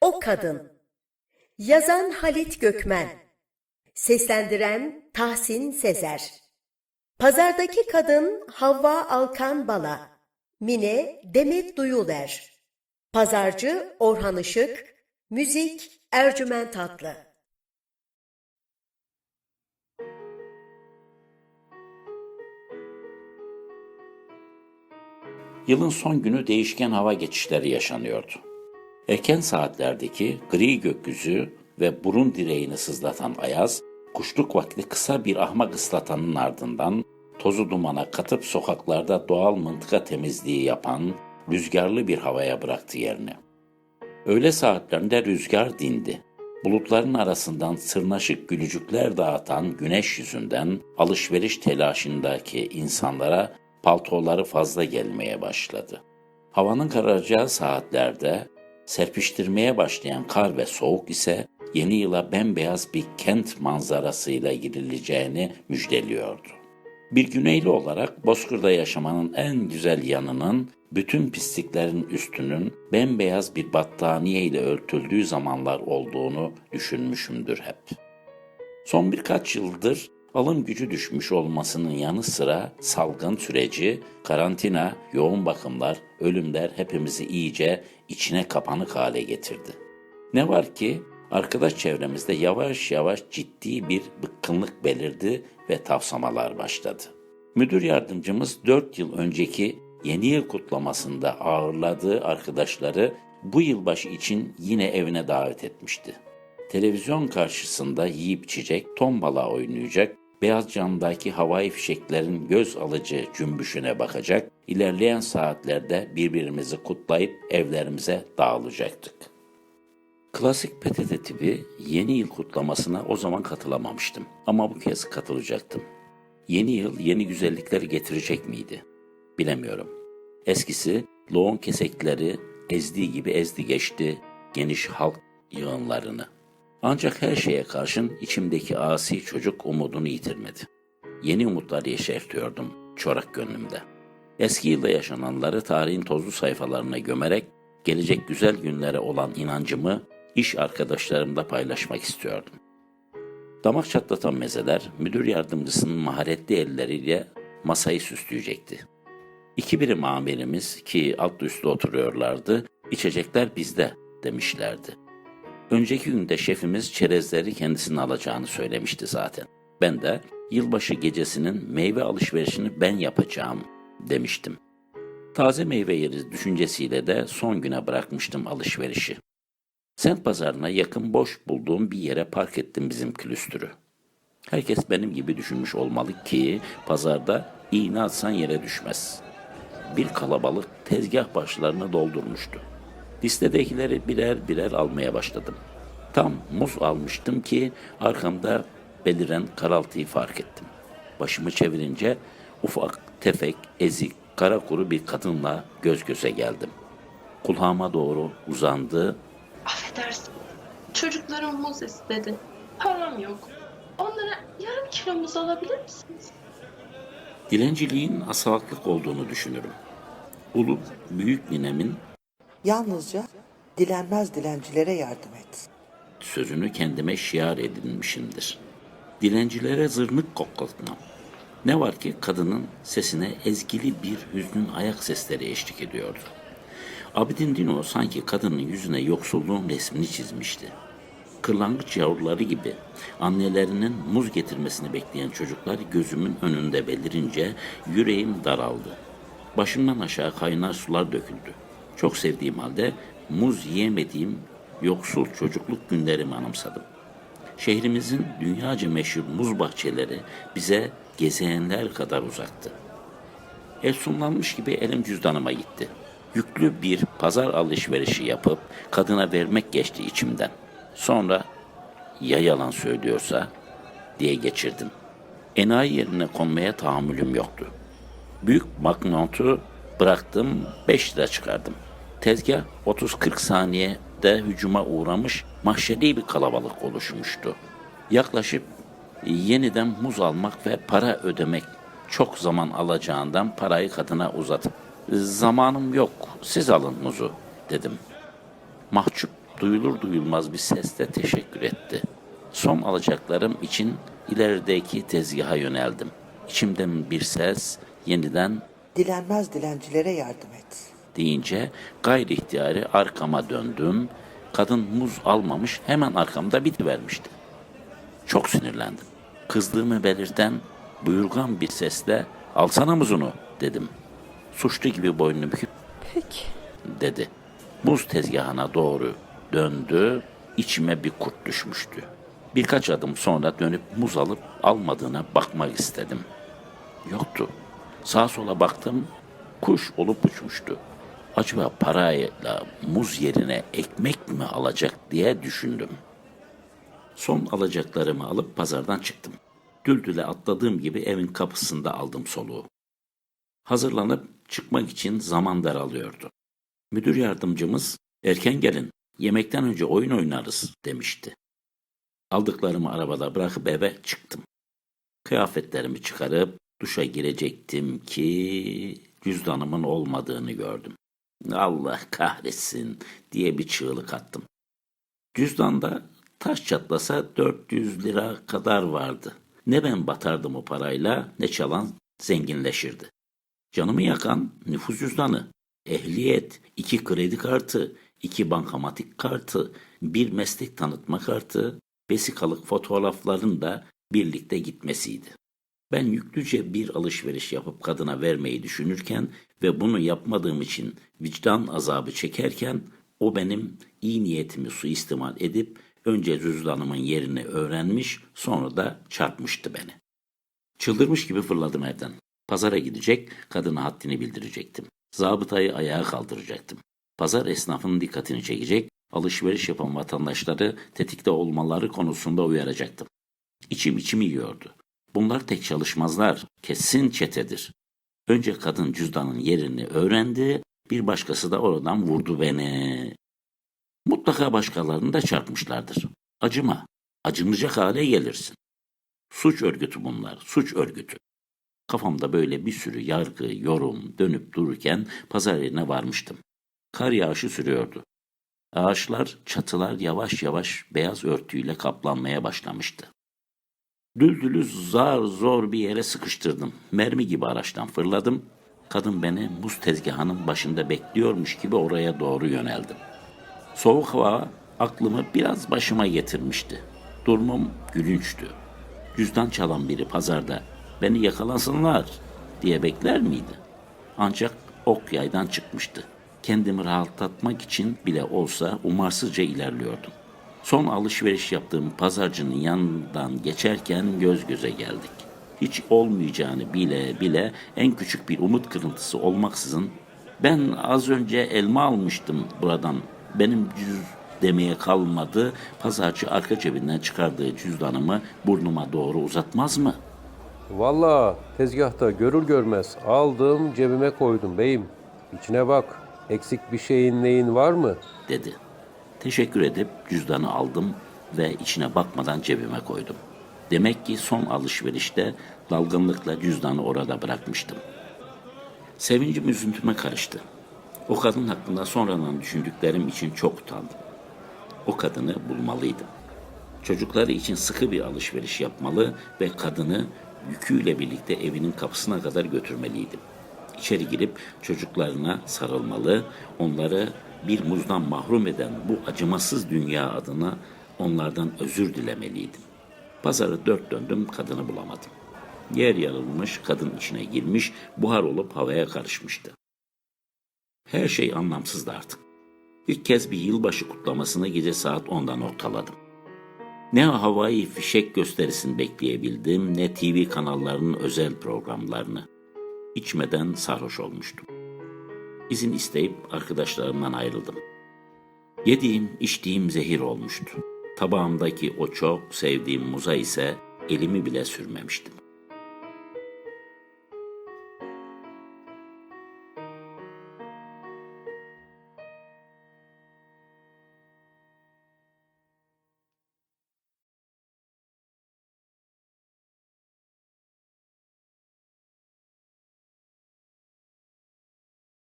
O Kadın. Yazan Halit Gökmen. Seslendiren Tahsin Sezer. Pazardaki Kadın Havva Alkan Bala. Mine Demet Duyuler Pazarcı Orhan Işık. Müzik Ercüment Tatlı. Yılın son günü değişken hava geçişleri yaşanıyordu. Erken saatlerdeki gri gökyüzü ve burun direğini sızlatan ayaz, kuşluk vakti kısa bir ahmak ıslatanın ardından tozu dumana katıp sokaklarda doğal mıntıka temizliği yapan rüzgarlı bir havaya bıraktı yerini. Öğle saatlerinde rüzgar dindi. Bulutların arasından sırnaşık gülücükler dağıtan güneş yüzünden alışveriş telaşındaki insanlara paltoları fazla gelmeye başladı. Havanın kararacağı saatlerde serpiştirmeye başlayan kar ve soğuk ise yeni yıla bembeyaz bir kent manzarasıyla girileceğini müjdeliyordu. Bir güneyli olarak Bozkır'da yaşamanın en güzel yanının bütün pisliklerin üstünün bembeyaz bir battaniye ile örtüldüğü zamanlar olduğunu düşünmüşümdür hep. Son birkaç yıldır alım gücü düşmüş olmasının yanı sıra salgın süreci, karantina, yoğun bakımlar, ölümler hepimizi iyice içine kapanık hale getirdi. Ne var ki arkadaş çevremizde yavaş yavaş ciddi bir bıkkınlık belirdi ve tavsamalar başladı. Müdür yardımcımız 4 yıl önceki yeni yıl kutlamasında ağırladığı arkadaşları bu yılbaşı için yine evine davet etmişti. Televizyon karşısında yiyip içecek, tombala oynayacak, beyaz camdaki havai fişeklerin göz alıcı cümbüşüne bakacak, ilerleyen saatlerde birbirimizi kutlayıp evlerimize dağılacaktık. Klasik PTT tipi yeni yıl kutlamasına o zaman katılamamıştım ama bu kez katılacaktım. Yeni yıl yeni güzellikleri getirecek miydi? Bilemiyorum. Eskisi loğun kesekleri ezdiği gibi ezdi geçti geniş halk yığınlarını. Ancak her şeye karşın içimdeki asi çocuk umudunu yitirmedi. Yeni umutlar yeşertiyordum çorak gönlümde. Eski yılda yaşananları tarihin tozlu sayfalarına gömerek gelecek güzel günlere olan inancımı iş arkadaşlarımla paylaşmak istiyordum. Damak çatlatan mezeler müdür yardımcısının maharetli elleriyle masayı süsleyecekti. İki birim amirimiz ki alt üstte oturuyorlardı, içecekler bizde demişlerdi. Önceki günde şefimiz çerezleri kendisine alacağını söylemişti zaten. Ben de yılbaşı gecesinin meyve alışverişini ben yapacağım demiştim. Taze meyve yeriz düşüncesiyle de son güne bırakmıştım alışverişi. Sent pazarına yakın boş bulduğum bir yere park ettim bizim külüstürü. Herkes benim gibi düşünmüş olmalı ki pazarda iğne atsan yere düşmez. Bir kalabalık tezgah başlarını doldurmuştu. Listedekileri birer birer almaya başladım. Tam muz almıştım ki arkamda beliren karaltıyı fark ettim. Başımı çevirince ufak, tefek, ezik, kara kuru bir kadınla göz göze geldim. Kulağıma doğru uzandı, Affedersin. Çocuklarım muz istedi. Param yok. Onlara yarım kilo muz alabilir misiniz? dilenciliğin asalaklık olduğunu düşünürüm. Ulu büyük ninemin Yalnızca dilenmez dilencilere yardım et. sözünü kendime şiar edinmişimdir. Dilencilere zırnık koklatmam. Ne var ki kadının sesine ezgili bir hüznün ayak sesleri eşlik ediyordu. Abidin Dino sanki kadının yüzüne yoksulluğun resmini çizmişti. Kırlangıç yavruları gibi annelerinin muz getirmesini bekleyen çocuklar gözümün önünde belirince yüreğim daraldı. Başımdan aşağı kaynar sular döküldü. Çok sevdiğim halde muz yiyemediğim yoksul çocukluk günlerimi anımsadım. Şehrimizin dünyaca meşhur muz bahçeleri bize gezeyenler kadar uzaktı. Efsunlanmış gibi elim cüzdanıma gitti. Yüklü bir pazar alışverişi yapıp kadına vermek geçti içimden. Sonra ya yalan söylüyorsa diye geçirdim. Enayi yerine konmaya tahammülüm yoktu. Büyük banknotu bıraktım 5 lira çıkardım. Tezgah 30-40 saniyede hücuma uğramış mahşeri bir kalabalık oluşmuştu. Yaklaşıp yeniden muz almak ve para ödemek çok zaman alacağından parayı kadına uzatıp zamanım yok siz alın muzu dedim. Mahcup duyulur duyulmaz bir sesle teşekkür etti. Son alacaklarım için ilerideki tezgaha yöneldim. İçimden bir ses yeniden Dilenmez dilencilere yardım et. Deyince gayri ihtiyari arkama döndüm. Kadın muz almamış hemen arkamda bitivermişti. Çok sinirlendim. Kızdığımı belirten buyurgan bir sesle alsana muzunu dedim. Suçlu gibi boynunu büküp Peki. dedi. Muz tezgahına doğru döndü. İçime bir kurt düşmüştü. Birkaç adım sonra dönüp muz alıp almadığına bakmak istedim. Yoktu. Sağa sola baktım. Kuş olup uçmuştu. Acaba parayla muz yerine ekmek mi alacak diye düşündüm. Son alacaklarımı alıp pazardan çıktım. Düldüle atladığım gibi evin kapısında aldım soluğu. Hazırlanıp çıkmak için zaman daralıyordu. Müdür yardımcımız erken gelin yemekten önce oyun oynarız demişti. Aldıklarımı arabada bırakıp eve çıktım. Kıyafetlerimi çıkarıp duşa girecektim ki cüzdanımın olmadığını gördüm. Allah kahretsin diye bir çığlık attım. Cüzdanda taş çatlasa 400 lira kadar vardı. Ne ben batardım o parayla ne çalan zenginleşirdi. Canımı yakan nüfus cüzdanı, ehliyet, iki kredi kartı, iki bankamatik kartı, bir meslek tanıtma kartı, vesikalık fotoğrafların da birlikte gitmesiydi. Ben yüklüce bir alışveriş yapıp kadına vermeyi düşünürken ve bunu yapmadığım için vicdan azabı çekerken o benim iyi niyetimi suistimal edip önce cüzdanımın yerini öğrenmiş sonra da çarpmıştı beni. Çıldırmış gibi fırladım evden. Pazara gidecek, kadına haddini bildirecektim. Zabıtayı ayağa kaldıracaktım. Pazar esnafının dikkatini çekecek, alışveriş yapan vatandaşları tetikte olmaları konusunda uyaracaktım. İçim içimi yiyordu. Bunlar tek çalışmazlar, kesin çetedir. Önce kadın cüzdanın yerini öğrendi, bir başkası da oradan vurdu beni. Mutlaka başkalarını da çarpmışlardır. Acıma, acınacak hale gelirsin. Suç örgütü bunlar, suç örgütü. Kafamda böyle bir sürü yargı, yorum dönüp dururken pazar yerine varmıştım. Kar yağışı sürüyordu. Ağaçlar, çatılar yavaş yavaş beyaz örtüyle kaplanmaya başlamıştı. Düldülü zar zor bir yere sıkıştırdım. Mermi gibi araçtan fırladım. Kadın beni muz tezgahının başında bekliyormuş gibi oraya doğru yöneldim. Soğuk hava aklımı biraz başıma getirmişti. Durumum gülünçtü. Cüzdan çalan biri pazarda beni yakalansınlar diye bekler miydi? Ancak ok yaydan çıkmıştı. Kendimi rahatlatmak için bile olsa umarsızca ilerliyordum. Son alışveriş yaptığım pazarcının yanından geçerken göz göze geldik. Hiç olmayacağını bile bile en küçük bir umut kırıntısı olmaksızın ben az önce elma almıştım buradan. Benim cüz demeye kalmadı. Pazarcı arka cebinden çıkardığı cüzdanımı burnuma doğru uzatmaz mı? Valla tezgahta görür görmez aldım cebime koydum beyim. İçine bak. Eksik bir şeyin neyin var mı? dedi. Teşekkür edip cüzdanı aldım ve içine bakmadan cebime koydum. Demek ki son alışverişte dalgınlıkla cüzdanı orada bırakmıştım. Sevincim üzüntüme karıştı. O kadın hakkında sonradan düşündüklerim için çok utandım. O kadını bulmalıydım. Çocukları için sıkı bir alışveriş yapmalı ve kadını yüküyle birlikte evinin kapısına kadar götürmeliydim. İçeri girip çocuklarına sarılmalı, onları bir muzdan mahrum eden bu acımasız dünya adına onlardan özür dilemeliydim. Pazarı dört döndüm, kadını bulamadım. Yer yarılmış, kadın içine girmiş, buhar olup havaya karışmıştı. Her şey anlamsızdı artık. İlk kez bir yılbaşı kutlamasını gece saat 10'da noktaladım. Ne havai fişek gösterisini bekleyebildim ne TV kanallarının özel programlarını. İçmeden sarhoş olmuştum. İzin isteyip arkadaşlarımdan ayrıldım. Yediğim, içtiğim zehir olmuştu. Tabağımdaki o çok sevdiğim muza ise elimi bile sürmemiştim.